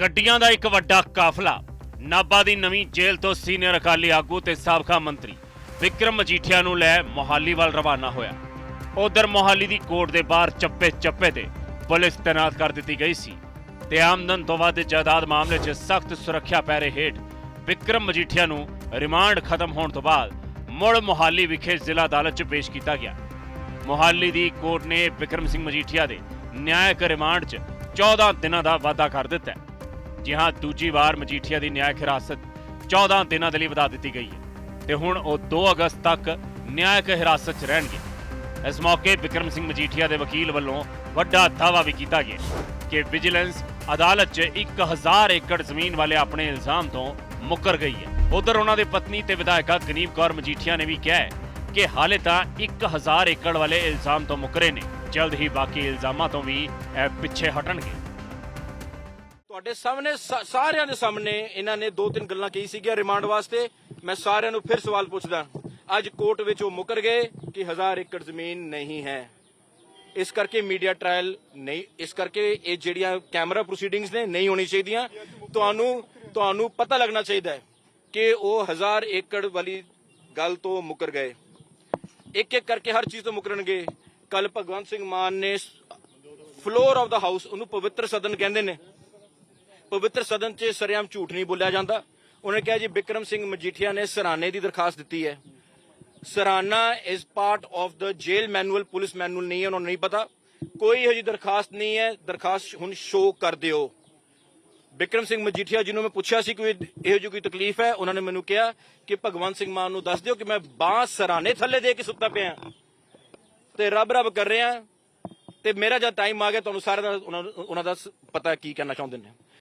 ਗੱਡੀਆਂ ਦਾ ਇੱਕ ਵੱਡਾ ਕਾਫਲਾ। ਨਾਭਾ ਦੀ ਨਵੀਂ ਜੇਲ੍ਹ ਤੋਂ ਸੀਨੀਅਰ ਅਕਾਲੀ ਆਗੂ ਤੇ ਸਾਬਕਾ ਮੰਤਰੀ ਵਿਕਰਮ ਮਜੀਠੀਆ ਨੂੰ ਲੈ ਮੋਹਾਲੀ ਵੱਲ ਰਵਾਨਾ ਹੋਇਆ। ਉਧਰ ਮੋਹਾਲੀ ਦੀ ਕੋਰਟ ਦੇ ਬਾਹਰ ਚੱਪੇ ਚੱਪੇ ਤੇ ਪੁਲਿਸ ਤੈਨਾਤ ਕਰ ਦਿੱਤੀ ਗਈ ਸੀ ਤੇ ਆਮਦਨ ਤੋਂ ਵੱਧ ਜਾਇਦਾਦ ਮਾਮਲੇ 'ਚ ਸਖਤ ਸੁਰੱਖਿਆ ਪੈਰੇ ਹੇਠ ਵਿਕਰਮ ਮਜੀਠੀਆ ਨੂੰ ਰਿਮਾਂਡ ਖਤਮ ਹੋਣ ਤੋਂ ਬਾਅਦ ਮੁੜ ਮੋਹਾਲੀ ਵਿਖੇ ਜ਼ਿਲ੍ਹਾ ਅਦਾਲਤ 'ਚ ਪੇਸ਼ ਕੀਤਾ ਗਿਆ। ਮੋਹਾਲੀ ਦੀ ਕੋਰਟ ਨੇ ਵਿਕਰਮ ਸਿੰਘ ਮਜੀਠੀਆ ਦੇ ਨਿਆਇਕ ਰਿਮਾਂਡ 'ਚ 14 ਦਿਨਾਂ ਦਾ ਵਾਅਦਾ ਕਰ ਦਿੱਤਾ ਹੈ। ਜੀ ਹਾਂ, ਦੂਜੀ ਵਾਰ ਮਜੀਠੀਆ ਦੀ ਨਿਆਇਕ ਹਿਰਾਸਤ 14 ਦਿਨਾਂ ਦੇ ਲਈ ਵਧਾ ਦਿੱਤੀ ਗਈ ਹੈ ਤੇ ਹੁਣ ਉਹ 2 ਅਗਸਤ ਤੱਕ ਨਿਆਇਕ ਹਿਰਾਸਤ 'ਚ ਰਹਿਣਗੇ। ਇਸ ਮੌਕੇ ਵਿਕਰਮ ਸਿੰਘ ਮਜੀਠੀਆ ਦੇ ਵਕੀਲ ਵੱਲੋਂ ਵੱਡਾ ਦਾਅਵਾ ਵੀ ਕੀਤਾ ਗਿਆ ਕਿ ਵਿਜੀਲੈਂਸ ਅਦਾਲਤ 'ਚ 1000 ਏਕੜ ਜ਼ਮੀਨ ਵਾਲੇ ਆਪਣੇ ਇਲਜ਼ਾਮ ਤੋਂ ਮੁੱਕਰ ਗਈ ਹੈ। ਉਧਰ ਉਹਨਾਂ ਦੇ ਪਤਨੀ ਤੇ ਵਿਧਾਇਕਾ ਗਨੀਮ ਕੌਰ ਮਜੀਠੀਆ ਨੇ ਵੀ ਕਿਹਾ ਹੈ ਕਿ ਹਾਲੇ ਤਾਂ 1000 ਏਕੜ ਵਾਲੇ ਇਲਜ਼ਾਮ ਤੋਂ ਮੁੱਕਰੇ ਨੇ। ਜਲਦ ਹੀ ਬਾਕੀ ਇਲਜ਼ਾਮਾਂ ਤੋਂ ਵੀ ਇਹ ਪਿੱਛੇ ਹਟਣਗੇ। ਤੁਹਾਡੇ ਸਾਹਮਣੇ ਸਾਰਿਆਂ ਦੇ ਸਾਹਮਣੇ ਇਹਨਾਂ ਨੇ ਦੋ ਤਿੰਨ ਗੱਲਾਂ ਕਹੀ ਸੀਗੀਆਂ ਰਿਮਾਂਡ ਵਾਸਤੇ। ਮੈਂ ਸਾਰਿਆਂ ਨੂੰ ਫਿਰ ਸਵਾਲ ਪੁੱਛਦਾ। ਅੱਜ ਕੋਰਟ ਵਿੱਚ ਉਹ ਮੁਕਰ ਗਏ ਕਿ ਹਜ਼ਾਰ ਏਕੜ ਜ਼ਮੀਨ ਨਹੀਂ ਹੈ। ਇਸ ਕਰਕੇ ਮੀਡੀਆ ਟ੍ਰਾਇਲ ਨਹੀਂ, ਇਸ ਕਰਕੇ ਇਹ ਜਿਹੜੀਆਂ ਕੈਮਰਾ ਪ੍ਰੋਸੀਡਿੰਗਸ ਨੇ ਨਹੀਂ ਹੋਣੀ ਚਾਹੀਦੀਆਂ। ਤੁਹਾਨੂੰ ਤੁਹਾਨੂੰ ਪਤਾ ਲੱਗਣਾ ਚਾਹੀਦਾ ਹੈ ਕਿ ਉਹ ਹਜ਼ਾਰ ਏਕੜ ਵਾਲੀ ਗੱਲ ਤੋਂ ਮੁਕਰ ਗਏ। ਇੱਕ ਇੱਕ ਕਰਕੇ ਹਰ ਚੀਜ਼ ਤੋਂ ਮੁਕਰਨਗੇ। ਕੱਲ ਭਗਵੰਤ ਸਿੰਘ ਮਾਨ ਨੇ ਫਲੋਰ ਆਫ ਦਾ ਹਾਊਸ ਉਹਨੂੰ ਪਵਿੱਤਰ ਸਦਨ ਕਹਿੰਦੇ ਨੇ। ਪਵਿੱਤਰ ਸਦਨ 'ਚ ਸਰਿਆਮ ਝੂਠ ਨਹੀਂ ਬੋਲਿਆ ਜਾਂਦਾ। ਉਹਨੇ ਕਿਹਾ ਜੀ, ਬਿਕਰਮ ਸਿੰਘ ਮਜੀਠੀਆ ਨੇ ਸਰਾਣੇ ਦੀ ਦਰਖਾਸਤ ਦਿੱਤੀ ਹੈ। ਸਰਾਣਾ is part of the jail manual police manual ਨਹੀਂ ਹੈ, ਉਹਨਾਂ ਨੂੰ ਨਹੀਂ ਪਤਾ। ਕੋਈ ਇਹੋ ਜਿਹੀ ਦਰਖਾਸਤ ਨਹੀਂ ਹੈ। ਦਰਖਾਸਤ ਹੁਣ ਸ਼ੋ ਕਰ ਦਿਓ। ਬਿਕਰਮ ਸਿੰਘ ਮਜੀਠੀਆ ਜਿਹਨੂੰ ਮੈਂ ਪੁੱਛਿਆ ਸੀ, ਕੋਈ ਇਹੋ ਜਿਹੀ ਕੋਈ ਤਕਲੀਫ ਹੈ? ਉਹਨਾਂ ਨੇ ਮੈਨੂੰ ਕਿਹਾ ਕਿ ਭਗਵੰਤ ਸਿੰਘ ਮਾਨ ਨੂੰ ਦੱਸ ਦਿਓ ਕਿ ਮੈਂ ਬਾਂਹ ਸਰਾਣੇ ਥੱਲੇ ਦੇ ਕੇ ਸੁੱਤਾ ਪਿਆ ਤੇ ਰੱਬ ਰੱਬ ਕਰ ਰਿਹਾ। ਤੇ ਮੇਰਾ ਜਦ ਟਾਈਮ ਆ ਗਿਆ, ਤੁਹਾਨੂੰ ਸਾਰਿਆਂ ਦਾ ਉਹਨਾਂ ਦਾ ਪਤਾ ਕੀ ਕਹਿਣਾ ਚਾਹੁੰਦੇ ਨੇ।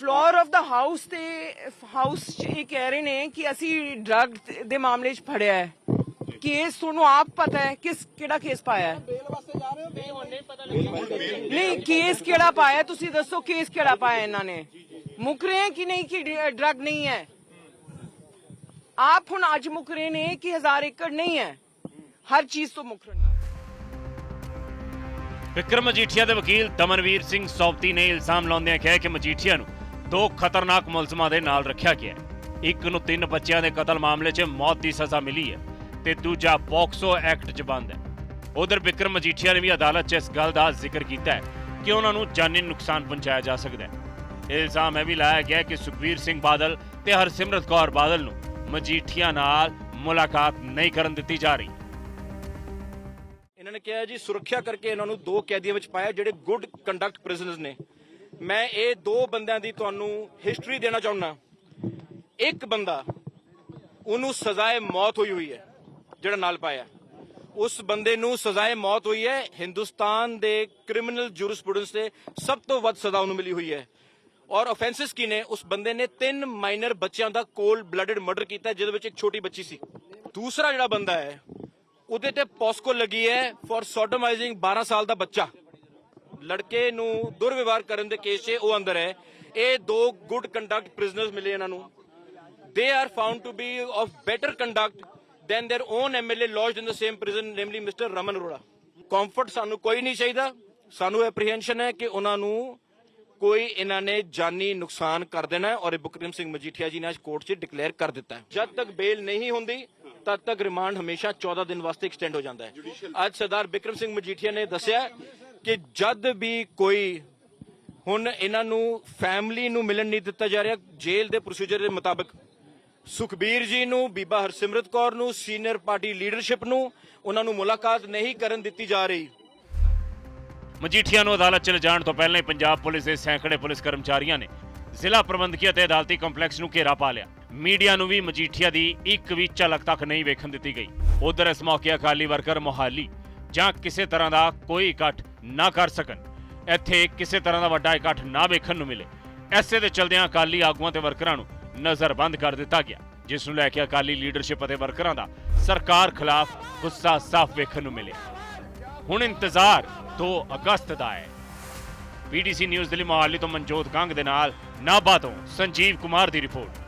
ਫਲੋਰ ਆਫ ਦਾ ਹਾਊਸ ਤੇ ਹਾਊਸ ਚ ਇਹ ਕਹਿ ਰਹੇ ਨੇ ਕਿ ਅਸੀਂ ਡਰਗ ਦੇ ਮਾਮਲੇ 'ਚ ਫੜਿਆ ਹੈ। ਕੇਸ ਤੁਹਾਨੂੰ ਆਪ ਪਤਾ ਹੈ ਕਿਸ ਕਿਹੜਾ ਕੇਸ ਪਾਇਆ ਹੈ। ਨਹੀਂ ਕੇਸ ਕਿਹੜਾ ਪਾਇਆ ਤੁਸੀਂ ਦੱਸੋ ਕੇਸ ਕਿਹੜਾ ਪਾਇਆ ਇਹਨਾਂ ਨੇ। ਮੁੱਕ ਰਹੇ ਕਿ ਨਹੀਂ ਕਿ ਡਰਗ ਨਹੀਂ ਹੈ? ਆਪ ਹੁਣ ਅੱਜ ਮੁੱਕ ਰਹੇ ਨੇ ਕਿ ਹਜ਼ਾਰ ਏਕੜ ਨਹੀਂ ਹੈ। ਹਰ ਚੀਜ਼ ਤੋਂ ਮੁੱਕ ਰਹੇ ਨੇ। ਵਿਕਰਮ ਮਜੀਠੀਆ ਦੇ ਵਕੀਲ ਦਮਨਵੀਰ ਸਿੰਘ ਸੌਪਤੀ ਨੇ ਇਲਜ਼ਾਮ ਲਾਉਂਦਿਆਂ ਕਿਹਾ ਕਿ ਮਜੀਠੀਆ ਨੂੰ ਦੋ ਖਤਰਨਾਕ ਮੁਲਜ਼ਮਾਂ ਦੇ ਨਾਲ ਰੱਖਿਆ ਗਿਆ ਹੈ। ਇੱਕ ਨੂੰ ਤਿੰਨ ਬੱਚਿਆਂ ਦੇ ਕਤਲ ਮਾਮਲੇ 'ਚ ਮੌਤ ਦੀ ਸਜ਼ਾ ਮਿਲੀ ਹੈ ਤੇ ਦੂਜਾ ਪੋਕਸੋ ਐਕਟ 'ਚ ਬੰਦ ਹੈ। ਉਧਰ ਵਿਕਰਮ ਮਜੀਠੀਆ ਨੇ ਵੀ ਅਦਾਲਤ 'ਚ ਇਸ ਗੱਲ ਦਾ ਜ਼ਿਕਰ ਕੀਤਾ ਹੈ ਕਿ ਉਹਨਾਂ ਨੂੰ ਜਾਨੀ ਨੁਕਸਾਨ ਪਹੁੰਚਾਇਆ ਜਾ ਸਕਦਾ ਹੈ। ਇਹ ਇਲਜ਼ਾਮ ਇਹ ਵੀ ਲਾਇਆ ਗਿਆ ਕਿ ਸੁਖਬੀਰ ਸਿੰਘ ਬਾਦਲ ਤੇ ਹਰਸਿਮਰਤ ਕੌਰ ਬਾਦਲ ਨੂੰ ਮਜੀਠੀਆ ਨਾਲ ਮੁਲਾਕਾਤ ਨਹੀਂ ਕਰਨ ਦਿੱਤੀ ਜਾ ਰਹੀ। ਇਹਨਾਂ ਨੇ ਕਿਹਾ ਜੀ, ਸੁਰੱਖਿਆ ਕਰਕੇ ਇਹਨਾਂ ਨੂੰ ਦੋ ਕੈਦੀਆਂ ਵਿੱਚ ਪਾਇਆ, ਜਿਹੜੇ ਗੁੱਡ ਕੰਡਕਟ ਪ੍ਰਿਜ਼ਨਰਸ ਨੇ। ਮੈਂ ਇਹ ਦੋ ਬੰਦਿਆਂ ਦੀ ਤੁਹਾਨੂੰ ਹਿਸਟਰੀ ਦੇਣਾ ਚਾਹੁੰਦਾ। ਇੱਕ ਬੰਦਾ, ਉਹਨੂੰ ਸਜ਼ਾਏ ਮੌਤ ਹੋਈ ਹੋਈ ਹੈ, ਜਿਹੜਾ ਨਾਲ ਪਾਇਆ। ਉਸ ਬੰਦੇ ਨੂੰ ਸਜ਼ਾਏ ਮੌਤ ਹੋਈ ਹੈ, ਹਿੰਦੁਸਤਾਨ ਦੇ ਕ੍ਰਿਮੀਨਲ ਜੂਰਿਸਪ੍ਰੂਡੈਂਸ ਦੇ ਸਭ ਤੋਂ ਵੱਧ ਸਜ਼ਾ ਉਹਨੂੰ ਮਿਲੀ ਹੋਈ ਹੈ। ਔਰ ਆਫੈਂਸਸ ਕੀ ਨੇ? ਉਸ ਬੰਦੇ ਨੇ ਤਿੰਨ ਮਾਈਨਰ ਬੱਚਿਆਂ ਦਾ ਕੋਲਡ ਬਲੱਡਡ ਮਰਡਰ ਕੀਤਾ, ਜਿਹਦੇ ਵਿੱਚ ਇੱਕ ਛੋਟੀ ਬੱਚੀ ਸੀ। ਦੂਸਰਾ ਜਿਹੜਾ ਬੰਦਾ ਹੈ, ਉਹਦੇ ਤੇ ਪੋਸਕੋ ਲੱਗੀ ਹੈ ਫॉर ਸੋਡੋਮਾਈਜ਼ਿੰਗ 12 ਸਾਲ ਦਾ ਬੱਚਾ। ਲੜਕੇ ਨੂੰ ਦੁਰਵਿਵਹਾਰ ਕਰਨ ਦੇ ਕੇਸ 'ਚ ਉਹ ਅੰਦਰ ਹੈ ਇਹ ਦੋ ਗੁੱਡ ਕੰਡਕਟ ਪ੍ਰਿਜ਼ਨਰਸ ਮਿਲੇ ਇਹਨਾਂ ਨੂੰ they are found to be of better conduct than their own MLA lodged in the same prison, namely Mr. Raman Arora. Comfort ਸਾਨੂੰ ਕੋਈ ਨਹੀਂ ਚਾਹੀਦਾ ਸਾਨੂੰ ਐਪਰੀਹੈਂਸ਼ਨ ਹੈ ਕਿ ਉਹਨਾਂ ਨੂੰ ਕੋਈ ਇਹਨਾਂ ਨੇ ਜਾਨੀ ਨੁਕਸਾਨ ਕਰ ਦੇਣਾ ਹੈ ਔਰ ਬੁਕਰਮ ਸਿੰਘ ਮਜੀਠੀਆ ਜੀ ਨੇ ਅੱਜ ਕੋਰਟ 'ਚ ਡਿਕਲੇਅਰ ਕਰ ਦਿੱਤਾ ਹੈ ਜਦ ਤੱਕ ਬੇਲ ਨਹੀਂ ਹੁੰਦੀ ਤਦ ਤੱਕ ਰਿਮਾਂਡ ਹਮੇਸ਼ਾ 14 ਦਿਨ ਵਾਸਤੇ ਐਕਸਟੈਂਡ ਹੋ ਜਾਂਦਾ ਹੈ ਅੱਜ ਸਰਦਾਰ ਬਿਕਰਮ ਸਿੰਘ ਮਜੀਠੀਆ ਨੇ ਦੱਸਿਆ ਕਿ ਜਦ ਵੀ ਕੋਈ ਹੁਣ ਇਹਨਾਂ ਨੂੰ ਫੈਮਿਲੀ ਨੂੰ ਮਿਲਣ ਨਹੀਂ ਦਿੱਤਾ ਜਾ ਰਿਹਾ, ਜੇਲ੍ਹ ਦੇ ਪ੍ਰੋਸੀਜਰ ਦੇ ਮੁਤਾਬਕ, ਸੁਖਬੀਰ ਜੀ ਨੂੰ, ਬੀਬਾ ਹਰਸਿਮਰਤ ਕੌਰ ਨੂੰ ਸੀਨੀਅਰ ਪਾਰਟੀ ਲੀਡਰਸ਼ਿਪ ਨੂੰ, ਉਹਨਾਂ ਨੂੰ ਮੁਲਾਕਾਤ ਨਹੀਂ ਕਰਨ ਦਿੱਤੀ ਜਾ ਰਹੀ। ਮਜੀਠੀਆ ਨੂੰ ਅਦਾਲਤ ਚ ਲਿਜਾਣ ਤੋਂ ਪਹਿਲਾਂ ਹੀ ਪੰਜਾਬ ਪੁਲਿਸ ਦੇ ਸੈਂਕੜੇ ਪੁਲਿਸ ਕਰਮਚਾਰੀਆਂ ਨੇ ਜ਼ਿਲ੍ਹਾ ਪ੍ਰਬੰਧਕੀ ਅਤੇ ਅਦਾਲਤੀ ਕੰਪਲੈਕਸ ਨੂੰ ਘੇਰਾ ਪਾ ਲਿਆ। ਮੀਡੀਆ ਨੂੰ ਵੀ ਮਜੀਠੀਆ ਦੀ ਇੱਕ ਵੀ ਝਲਕ ਤੱਕ ਨਹੀਂ ਵੇਖਣ ਦਿੱਤੀ ਗਈ। ਉਧਰ ਇਸ ਮੌਕੇ ਅਕਾਲੀ ਵਰਕਰ ਮੋਹਾਲੀ ਜਾਂ ਕਿਸੇ ਤਰ੍ਹਾਂ ਦਾ ਕੋਈ ਇਕੱਠ ਨਾ ਕਰ ਸਕਣ। ਇੱਥੇ ਕਿਸੇ ਤਰ੍ਹਾਂ ਦਾ ਵੱਡਾ ਇਕੱਠ ਨਾ ਵੇਖਣ ਨੂੰ ਮਿਲੇ। ਐਸੇ ਦੇ ਚਲਦਿਆਂ ਅਕਾਲੀ ਆਗੂਆਂ ਤੇ ਵਰਕਰਾਂ ਨੂੰ ਨਜ਼ਰਬੰਦ ਕਰ ਦਿੱਤਾ ਗਿਆ, ਜਿਸ ਨੂੰ ਲੈ ਕੇ ਅਕਾਲੀ ਲੀਡਰਸ਼ਿਪ ਅਤੇ ਵਰਕਰਾਂ ਦਾ ਸਰਕਾਰ ਖਿਲਾਫ ਗੁੱਸਾ ਸਾਫ਼ ਵੇਖਣ ਨੂੰ ਮਿਲਿਆ। ਹੁਣ ਇੰਤਜ਼ਾਰ 2 ਅਗਸਤ ਦਾ ਹੈ। ਪੀਡੀਸੀ ਨਿਊਜ਼ ਦੇ ਲਈ ਮੋਹਾਲੀ ਤੋਂ ਮਨਜੋਤ ਕੰਗ ਦੇ ਨਾਲ ਨਾਭਾ ਤੋਂ ਸੰਜੀਵ ਕੁਮਾਰ ਦੀ ਰਿਪੋਰਟ।